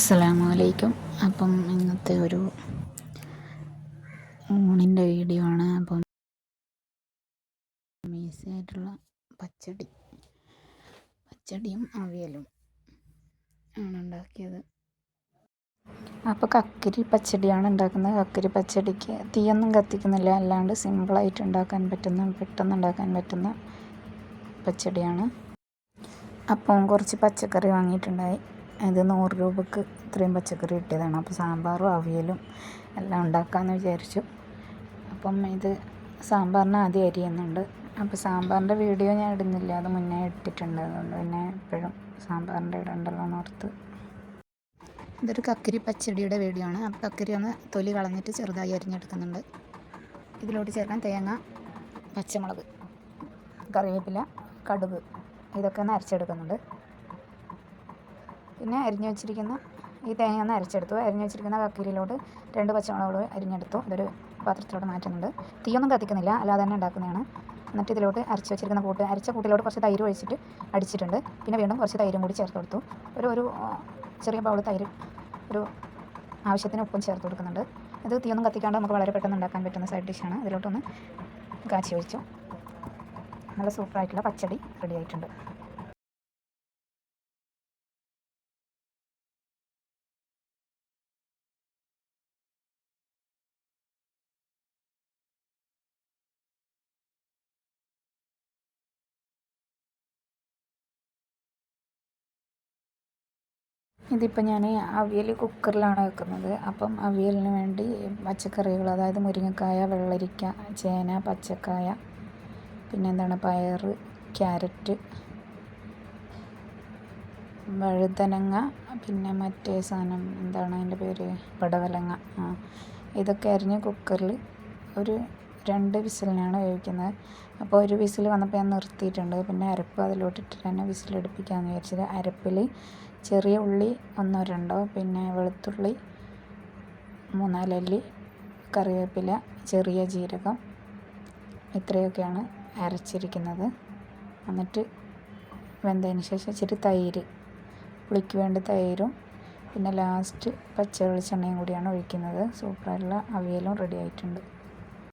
അസ്സലാമു അലൈക്കും അപ്പം ഇന്നത്തെ ഒരു ഊണിന്റെ വീഡിയോ ആണ്. അപ്പം ഈസി ആയിട്ടുള്ള പച്ചടി പച്ചടിയും അവിയലും ആണ് ഉണ്ടാക്കിയത്. അപ്പോൾ കക്കരി പച്ചടിയാണ് ഉണ്ടാക്കുന്നത്. കക്കരി പച്ചടിക്ക് തീയൊന്നും കത്തിക്കുന്നില്ല. അല്ലാണ്ട് സിമ്പിളായിട്ട് ഉണ്ടാക്കാൻ പറ്റുന്ന പെട്ടെന്ന് ഉണ്ടാക്കാൻ പറ്റുന്ന പച്ചടിയാണ്. അപ്പം കുറച്ച് പച്ചക്കറി വാങ്ങിയിട്ടുണ്ടായി. ഇത് നൂറ് രൂപക്ക് ഇത്രയും പച്ചക്കറി കിട്ടിയതാണ്. അപ്പോൾ സാമ്പാറും അവിയലും എല്ലാം ഉണ്ടാക്കാമെന്ന് വിചാരിച്ചു. അപ്പം ഇത് സാമ്പാറിന് ആദ്യം അരിയുന്നുണ്ട് അപ്പോൾ സാമ്പാറിന്റെ വീഡിയോ ഞാൻ ഇടുന്നില്ല. അത് മുന്നേ ഇട്ടിട്ടുണ്ട് അതുകൊണ്ട് പിന്നെ എപ്പോഴും സാമ്പാറിന്റെ ഇടണ്ടല്ലോ എന്നോർത്ത് ഇതൊരു കക്കരി പച്ചടിയുടെ വീഡിയോ ആണ്. അപ്പോൾ കക്കരി ഒന്ന് തൊലി കളഞ്ഞിട്ട് ചെറുതായി അരിഞ്ഞെടുക്കുന്നുണ്ട്. ഇതിലോട്ട് ചേർക്കാൻ തേങ്ങ പച്ചമുളക് കറിവേപ്പില കടുക് ഇതൊക്കെ ഒന്ന് അരച്ചെടുക്കുന്നുണ്ട്. പിന്നെ അരിഞ്ഞു വെച്ചിരിക്കുന്ന ഈ തേങ്ങ ഒന്ന് അരച്ചെടുത്തു. അരിഞ്ഞു വെച്ചിരിക്കുന്ന കക്കിരിയിലോട്ട് രണ്ട് പച്ചമുളക് അരിഞ്ഞെടുത്തു. ഇതൊരു പാത്രത്തിലോട്ട് മാറ്റുന്നുണ്ട്. തീയൊന്നും കത്തിക്കുന്നില്ല. അല്ലാതെ തന്നെ ഉണ്ടാക്കുന്നതാണ്. എന്നിട്ട് ഇതിലോട്ട് അരച്ച് വെച്ചിരിക്കുന്ന കൂട്ട് അരച്ച കൂട്ടിലോട്ട് കുറച്ച് തൈര് ഒഴിച്ചിട്ട് അടിച്ചിട്ടുണ്ട്. പിന്നെ വീണ്ടും കുറച്ച് തൈരും കൂടി ചേർത്ത് കൊടുത്തു. ഒരു ഒരു ചെറിയ ബൗൾ തൈര് ഒരു ആവശ്യത്തിന് ഉപ്പും ചേർത്ത് കൊടുക്കുന്നുണ്ട്. ഇത് തീയൊന്നും കത്തിക്കാണ്ട് നമുക്ക് വളരെ പെട്ടെന്ന് ഉണ്ടാക്കാൻ പറ്റുന്ന സൈഡ് ഡിഷാണ്. ഇതിലോട്ടൊന്ന് കാച്ചി ഒഴിച്ചു. നല്ല സൂപ്പറായിട്ടുള്ള പച്ചടി റെഡി ആയിട്ടുണ്ട്. ഇതിപ്പോൾ ഞാൻ അവിയൽ കുക്കറിലാണ് വെക്കുന്നത്. അപ്പം അവിയലിന് വേണ്ടി പച്ചക്കറികൾ അതായത് മുരിങ്ങക്കായ വെള്ളരിക്ക ചേന പച്ചക്കായ പിന്നെ എന്താണ് പയർ ക്യാരറ്റ് വഴുതനങ്ങ പിന്നെ മറ്റേ സാധനം എന്താണ് അതിന്റെ പേര്? പടവലങ്ങ ഇതൊക്കെ അരിഞ്ഞ് കുക്കറിൽ ഒരു രണ്ട് വിസിലിനാണ് വേവിക്കുന്നത് അപ്പോൾ ഒരു വിസിൽ വന്നപ്പോൾ ഞാൻ നിർത്തിയിട്ടുണ്ട്. പിന്നെ അരപ്പ് അതിലോട്ടിട്ട് തന്നെ വിസിലടുപ്പിക്കാമെന്ന് വിചാരിച്ചത് അരപ്പിൽ ചെറിയ ഉള്ളി ഒന്നോ രണ്ടോ പിന്നെ വെളുത്തുള്ളി മൂന്നാലല്ലി കറിവേപ്പില ചെറിയ ജീരകം ഇത്രയൊക്കെയാണ് അരച്ചിരിക്കുന്നത്. എന്നിട്ട് വെന്തതിന് ശേഷം ഇച്ചിരി തൈര് പുളിക്ക് വേണ്ടി തൈരും പിന്നെ ലാസ്റ്റ് പച്ച വെളിച്ചെണ്ണയും കൂടിയാണ് ഒഴിക്കുന്നത്. സൂപ്പറായിട്ടുള്ള അവിയലും റെഡി ആയിട്ടുണ്ട്.